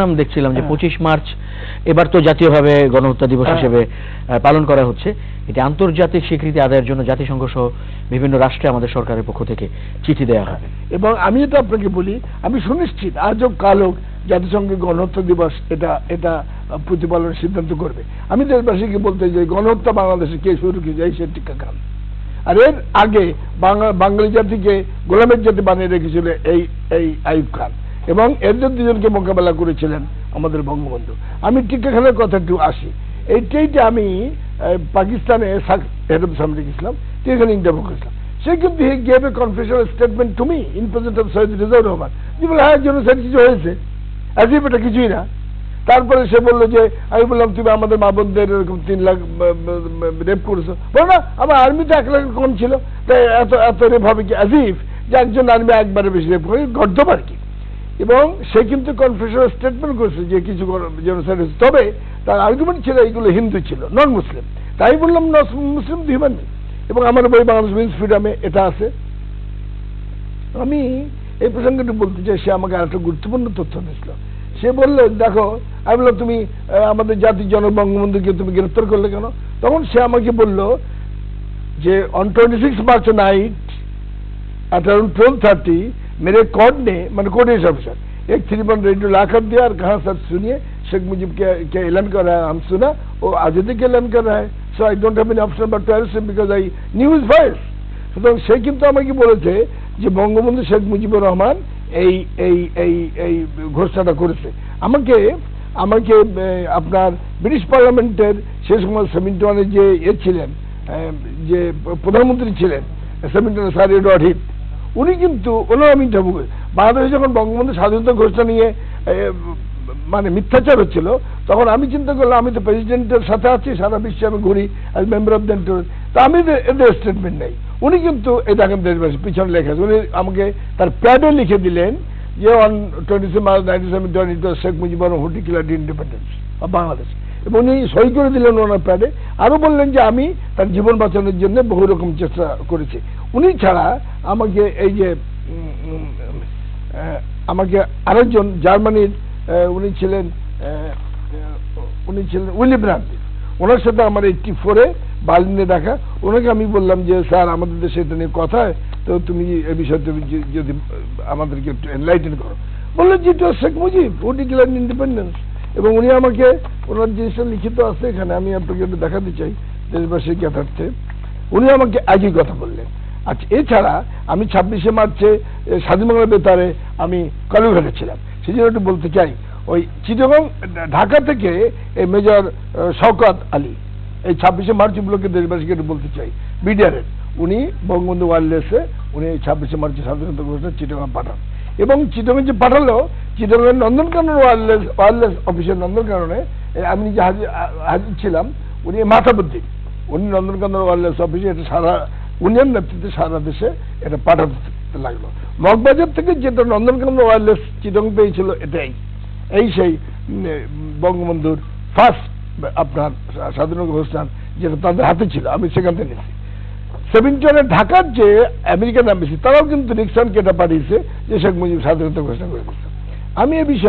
নাম দেখছিলাম যে হ্যাঁ। পঁচিশ মার্চ এবার তো জাতীয়ভাবে গণহত্যা দিবস হ্যাঁ। হিসেবে পালন করা হচ্ছে। এটি আন্তর্জাতিক স্বীকৃতি আদায়ের জন্য জাতিসংঘ সহ বিভিন্ন রাষ্ট্রে আমাদের সরকারের পক্ষ থেকে চিঠি দেওয়া হবে এবং আমি এটা আপনাকে বলি আমি সুনিশ্চিত আজ হোক কাল হোক জাতিসংঘের গণহত্যা দিবস এটা এটা প্রতিপালনের সিদ্ধান্ত করবে। আমি দেশবাসীকে বলতে চাই গণহত্যা বাংলাদেশে কে শুরু করেছে এই সে টিকা খান। আর এর আগে বাঙালি জাতিকে গোলামের জাতি বানিয়ে রেখেছিল এই এই আইব খান। এবং এদের দুজনকে মোকাবেলা করেছিলেন আমাদের বঙ্গবন্ধু। আমি টিকা কথা একটু আসি। এইটাই যে আমি পাকিস্তানে হেড অফ সামরিক ইসলাম এখানে ইন্টারভিউ করেছিলাম সে কিন্তু he gave a confusional statement to me in present of Syed Rizaur Rahman যে বলে হ্যাঁ জেনোসাইড কিছু হয়েছে। অ্যাজ এটা কিছুই না। তারপরে সে বলল যে, আমি বললাম, তুমি আমাদের মা বোনদের এরকম তিন লাখ রেপ করেছ। বলো, না, আমার আর্মিতে এক লাখ কম ছিল। তাই এত এত রেপ হবে কি? ইফ যে একজন আর্মি একবারে বেশি রেপ করে গর্ধব আর কি। এবং সে কিন্তু কনফেশনাল স্টেটমেন্ট করেছে যে কিছু জেনোসাইড হয়েছে। তবে তার আর্গুমেন্ট ছিল এইগুলো হিন্দু ছিল নন মুসলিম তাই বললাম মুসলিম তো হিউম্যান এবং আমার বই বাংলাদেশ উইন্স ফ্রিডমে এটা আছে। আমি এই প্রসঙ্গটি বলতে চাই, সে আমাকে আরেকটা গুরুত্বপূর্ণ তথ্য দিয়েছিল। সে বলল, দেখো, আমি বললাম, তুমি আমাদের জাতির জনক বঙ্গবন্ধুকে তুমি গ্রেপ্তার করলে কেন? তখন সে আমাকে বলল যে on twenty six March night at around twelve thirty मेरे कोर्ट ने मैंने कोर्ट ऑफिसर एक थ्री वन रेडियो ला कर दिया और कहा सर सुनिए शेख मुजीब क्या क्या ऐलान कर रहा है हम सुना वो आज़ादी के ऐलान कर रहा है so I don't have any option but to arrest because I news voice সুতরাং সে কিন্তু আমাকে বলেছে যে বঙ্গবন্ধু শেখ মুজিবুর রহমান এই এই এই এই ঘোষণাটা করেছে আমাকে আমাকে আহ, আপনার ব্রিটিশ পার্লামেন্টের সে সময় সেভেন্টি ওয়ানে যে এ ছিলেন আহ, যে প্রধানমন্ত্রী ছিলেন seventy one sir Edward Heath উনি কিন্তু ওনার আমি ইন্টারভিউ করি বাংলাদেশে যখন বঙ্গবন্ধু স্বাধীনতা ঘোষণা নিয়ে মানে মিথ্যাচার হচ্ছিল, তখন আমি চিন্তা করলাম, আমি তো প্রেসিডেন্টের সাথে আছি, সারা বিশ্বে আমি ঘুরি অ্যাজ মেম্বার অফ দ্য তা আমি এদের- স্টেটমেন্ট নেই। উনি কিন্তু এই দেখেন দেশবাসী, পিছনে লেখা উনি আমাকে তার প্যাডে লিখে দিলেন যে on twenty March nineteen it Sheikh Mujibur Rahman who declared independence of Bangladesh এবং উনি সই করে দিলেন ওনার প্যাডে আরও বললেন যে আমি তার জীবন বাঁচানোর জন্য বহু রকম চেষ্টা করেছি। উনি ছাড়া আমাকে এই যে আমাকে আরেকজন জার্মানির উনি ছিলেন উনি ছিলেন উইলি ব্রান্ড ওনার সাথে আমার এইটটি ফোরে বার্লিনে দেখা। ওনাকে আমি বললাম যে, স্যার, আমাদের দেশে এটা নিয়ে কথা তো তুমি এ বিষয়ে তুমি যদি আমাদেরকে একটু এনলাইটেন করো। বললেন যে এটা শেখ মুজিব ডিক্লেয়ার ইন্ডিপেন্ডেন্স এবং উনি আমাকে ওনার জিনিসটা লিখিত আছে এখানে আমি আপনাকে একটু দেখাতে চাই দেশবাসীর জ্ঞাতার্থে উনি আমাকে একই কথা বললেন। আচ্ছা এছাড়া আমি ছাব্বিশে মার্চে এ, স্বাধীন বাংলা বেতারে আমি কালুঘাটে ছিলাম। সেই জন্য একটু বলতে চাই ওই চিটাগং ঢাকা থেকে এই মেজর শওকত আলী এই ছাব্বিশে মার্চ উপলক্ষে দেশবাসীকে একটু বলতে চাই। বিডিআরের উনি বঙ্গবন্ধু ওয়ারলেসে উনি এই ছাব্বিশে মার্চে স্বাধীনতা ঘোষণা চিটাগং পাঠান। এবং চিটাগং যে পাঠালো চিটাগংয়ের নন্দনকানন ওয়ারলেস ওয়ারলেস অফিসের নন্দনকাননে আমি নিজে হাজির ছিলাম, উনি মাথাবুদ্দিন উনি নন্দনকানন ওয়ারলেস অফিসে এটা সারা, উনিয়ন নেতৃত্বে সারা দেশে এটা পাঠাতে লাগল। মগবাজার থেকে যেটা নন্দনকানন ওয়ারলেস চিটং পেয়েছিল, এটাই। এই সেই বঙ্গবন্ধুর ফার্স্ট আপনার স্বাধীনতা ঘোষণা যেটা তাদের হাতে ছিল, আমি সেখান থেকে নিয়েছি। সেভেন্টি ঢাকার যে আমেরিকান এম্বাসি, তারাও কিন্তু নিক্সনকে এটা পাঠিয়েছে যে শেখ মুজিব স্বাধীনতা ঘোষণা করে দিচ্ছে আমি এ বিষয়ে